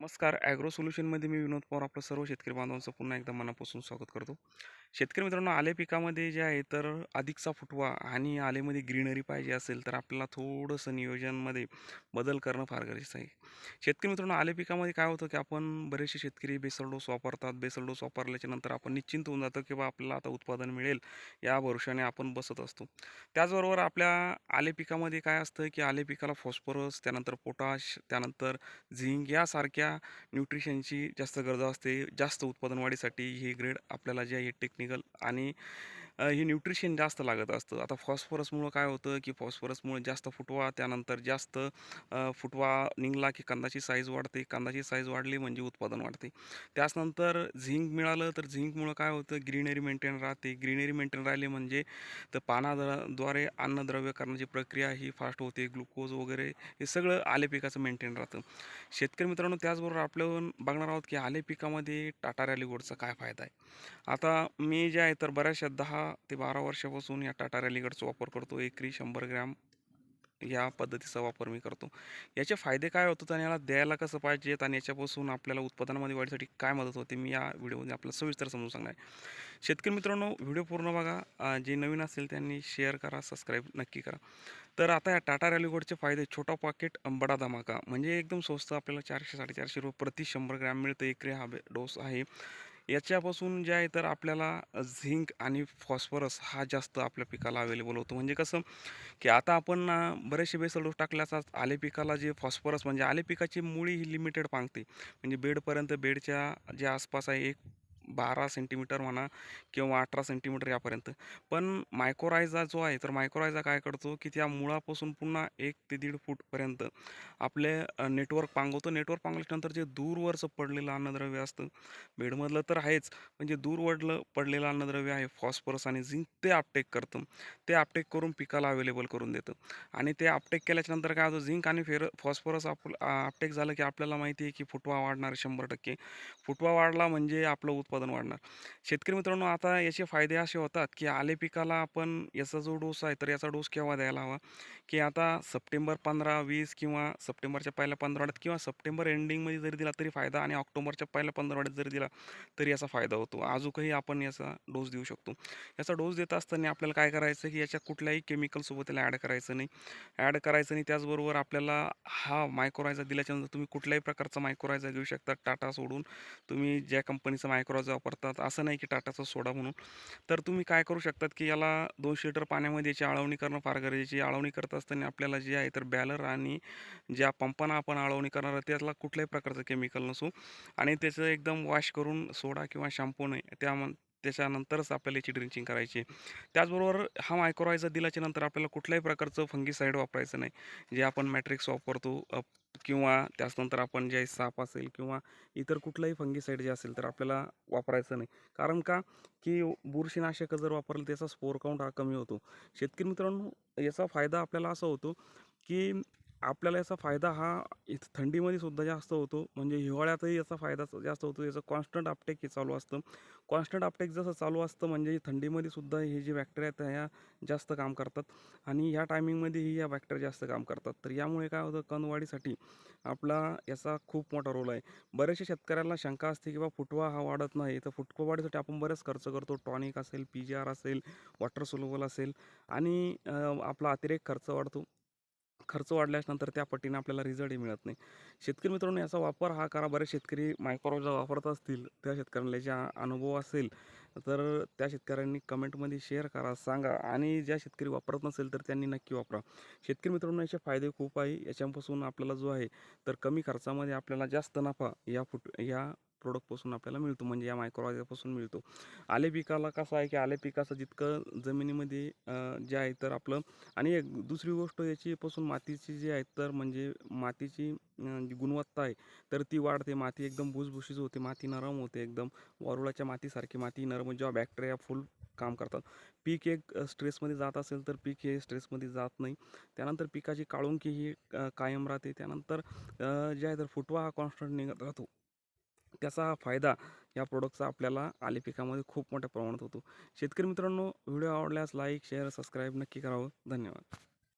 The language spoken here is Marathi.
नमस्कार. ॲग्रो सोल्युशनमध्ये मी विनोद पवार आपलं सर्व शेतकरी बांधवांचं पुन्हा एकदा मनापासून स्वागत करतो. शेतकरी मित्रांनो आले पिकामध्ये जे आहे तर अधिकचा फुटवा आणि आलेमध्ये ग्रीनरी पाहिजे असेल तर आपल्याला थोडंसं नियोजनमध्ये बदल करणं फार गरजेचं आहे. शेतकरी मित्रांनो आले पिकामध्ये काय होतं की आपण बरेचसे शेतकरी बेसल डोस वापरतात. बेसल डोस वापरल्याच्या नंतर आपण निश्चिंत होऊन जातो की बा आपल्याला आता उत्पादन मिळेल या भरोशाने आपण बसत असतो. त्याचबरोबर आपल्या आले पिकामध्ये काय असतं की आले पिकाला फॉस्फरस त्यानंतर पोटाश त्यानंतर झिंक यासारख्या न्यूट्रिशनची जास्त गरज असते. जास्त उत्पादन वाढीसाठी हे ग्रेड आपल्याला जे आहे टेक्निकल आणि हे न्यूट्रिशन जास्त लागत असतं. आता फॉस्फरसमुळं काय होतं की फॉस्फरसमुळे जास्त फुटवा त्यानंतर जास्त फुटवा निघाला की कांदाची साईज वाढते. कांदाची साईज वाढली म्हणजे उत्पादन वाढते. त्याचनंतर झिंक मिळालं तर झिंकमुळं काय होतं? ग्रीनरी मेंटेन राहते. ग्रीनरी मेंटेन राहिली म्हणजे तर पानाद्वारे अन्नद्रव्य करण्याची प्रक्रिया ही फास्ट होते. ग्लुकोज वगैरे हे सगळं आले पिकाचं मेंटेन राहतं. शेतकरी मित्रांनो त्याचबरोबर आपलं बघणार आहोत की आले पिकामध्ये टाटा रॅली गोडचा काय फायदा आहे? आता मी जे आहे तर बऱ्याचशा दहा ते बारा वर्षापासून या टाटा रॅलीगडचा वापर करतो. एकरी शंभर ग्रॅम या पद्धतीचा वापर मी करतो. याचे फायदे काय होतात आणि याला द्यायला कसं पाहिजेत आणि याच्यापासून आपल्याला उत्पादनामध्ये वाढीसाठी काय मदत होते मी या व्हिडिओमध्ये आपल्याला सविस्तर समजून सांगणार आहे. शेतकरी मित्रांनो व्हिडिओ पूर्ण बघा. जे नवीन असेल त्यांनी शेअर करा सबस्क्राईब नक्की करा. तर आता या टाटा रॅलीगोडचे फायदे छोटा पॉकेट बडा धमाका. म्हणजे एकदम स्वस्त आपल्याला चारशे साडेचारशे रुपये प्रति शंभर ग्रॅम मिळतं. एकरी हा डोस आहे. याच्यापासून जे आहे तर आपल्याला झिंक आणि फॉस्फरस हा जास्त आपल्या पिकाला अवेलेबल होतो. म्हणजे कसं की आता आपण बरेचसे बेसल डोस टाकल्याचा आले पिकाला जे फॉस्फरस म्हणजे आले पिकाची मुळी ही लिमिटेड पांगते. म्हणजे बेडपर्यंत बेडच्या जे आसपास आहे एक बारा सेंटीमीटर म्हणा किंवा अठरा सेंटीमीटर यापर्यंत. पण मायक्रोरायझा जो आहे तर मायक्रोरायझा काय करतो की त्या मुळापासून पुन्हा एक ते दीड फूटपर्यंत आपले नेटवर्क पांगवतो. नेटवर्क पांगल्यानंतर जे दूरवरचं पडलेलं अन्नद्रव्य असतं बेडमधलं तर आहेच म्हणजे दूरवडलं पडलेलं अन्नद्रव्य आहे फॉस्फरस आणि झिंक ते आपटेक करतं. ते आपटेक करून पिकाला अवेलेबल करून देतं. आणि ते आपटेक केल्याच्यानंतर काय होतं झिंक आणि फेर फॉस्फरस आप आपटेक झालं की आपल्याला माहिती आहे की फुटवा वाढणार शंभर टक्के. फुटवा वाढला म्हणजे आपलं उत्पादन वाढणार. शेतकरी मित्रांनो आता याचे फायदे असे होतात की आले पिकाला आपण याचा जो डोस आहे तर याचा डोस केव्हा द्यायला हवा? की आता सप्टेंबर पंधरा वीस किंवा सप्टेंबरच्या पहिल्या पंधरवाड्यात किंवा सप्टेंबर एंडिंगमध्ये जरी दिला तरी फायदा आणि ऑक्टोबरच्या पहिल्या पंधरवाड्यात जरी दिला तरी याचा फायदा होतो. अजूनही आपण याचा डोस देऊ शकतो. याचा डोस देत असताना आपल्याला काय करायचं की याच्या कुठल्याही केमिकलसोबत त्याला ॲड करायचं नाही. ॲड करायचं नाही त्याचबरोबर आपल्याला हा मायक्रोरायझा दिल्याच्यानंतर तुम्ही कुठल्याही प्रकारचा मायक्रोरायझा घेऊ शकता. टाटा सोडून तुम्ही ज्या कंपनीचा मायक्रोरायझा वापरतात. असं नाही की टाटाचा सोडा म्हणून. तर तुम्ही काय करू शकतात की याला दोनशे लिटर पाण्यामध्ये याची आळवणी करणं फार गरजेची आळवणी करत असताना आपल्याला जे आहे तर बॅलर आणि ज्या पंपानं आपण आळवणी करणार आहे त्याला कुठल्याही प्रकारचं केमिकल नसू. आणि त्याचं एकदम वॉश करून सोडा किंवा शॅम्पू नाही त्या त्याच्यानंतरच आपल्याला याची ड्रिंचिंग करायची त्याचबरोबर हा मायक्रोरायझा दिल्याच्या नंतर आपल्याला कुठल्याही प्रकारचं फंगीसाईड वापरायचं नाही. जे आपण मॅट्रिक्स वापरतो किंवा त्याचनंतर आपण जे साप असेल किंवा इतर कुठलंही फंगीसाईड जे असेल तर आपल्याला वापरायचं नाही. कारण का? की बुरशीनाशक जर वापरलं त्याचा स्पोर काउंट हा कमी होतो. शेतकरी मित्रांनो याचा फायदा आपल्याला असा होतो की आपल्याला याचा फायदा हा इथं थंडीमध्ये सुद्धा जास्त होतो. म्हणजे हिवाळ्यातही याचा फायदा जास्त होतो. याचं कॉन्स्टंट अपटेक हे चालू असतं. कॉन्स्टंट अपटेक जसं चालू असतं म्हणजे थंडीमध्ये सुद्धा हे जे बॅक्टेरिया आहेत ह्या जास्त काम करतात. आणि ह्या टायमिंगमध्येही या बॅक्टेरिया जास्त काम करतात. तर यामुळे काय होतं कणवाढीसाठी आपला याचा खूप मोठा रोल आहे. बऱ्याचशा शेतकऱ्यांना शंका असते की बा फुटवा हा वाढत नाही. तर फुटवा वाढीसाठी आपण बरेच खर्च करतो. टॉनिक असेल पी जी आर असेल वॉटर सोलोबल असेल. आणि आपला अतिरेक खर्च वाढतो. खर्च वाढल्यानंतर त्या पटीने आपल्याला रिझल्टही मिळत नाही. शेतकरी मित्रांनो याचा वापर हा करा. बरेच शेतकरी मायक्रोजा वापरत असतील त्या शेतकऱ्यांना ज्या अनुभव असेल तर त्या शेतकऱ्यांनी कमेंटमध्ये शेअर करा सांगा. आणि ज्या शेतकरी वापरत नसेल तर त्यांनी नक्की वापरा. शेतकरी मित्रांनो याचे फायदे खूप आहे. याच्यापासून आपल्याला जो आहे तर कमी खर्चामध्ये आपल्याला जास्त नफा या फुट या प्रोडक्टपासून आपल्याला मिळतो म्हणजे या मायक्रोरायझापासून मिळतो. आले पिकाला कसं आहे की आले पिकाचं जितकं जमिनीमध्ये जे आहे तर आपलं आणि एक दुसरी गोष्ट याचीपासून मातीची जी आहे तर म्हणजे मातीची जी गुणवत्ता आहे तर ती वाढते. माती एकदम भुसभुशीच होते माती नरम होते एकदम. वारुळाच्या मातीसारखी माती नरम जेव्हा बॅक्टेरिया फुल काम करतात. पीक एक स्ट्रेसमध्ये जात असेल तर पीक हे स्ट्रेसमध्ये जात नाही. त्यानंतर पिकाची काळुंकी ही कायम राहते. त्यानंतर जे आहे तर फुटवा हा कॉन्स्टंट निघत राहतो. त्याचा हा फायदा या प्रोडक्टचा आपल्याला आले पिकामध्ये खूप मोठ्या प्रमाणात होतो. शेतकरी मित्रांनो व्हिडिओ आवडल्यास लाईक शेअर सबस्क्राईब नक्की करावं. धन्यवाद.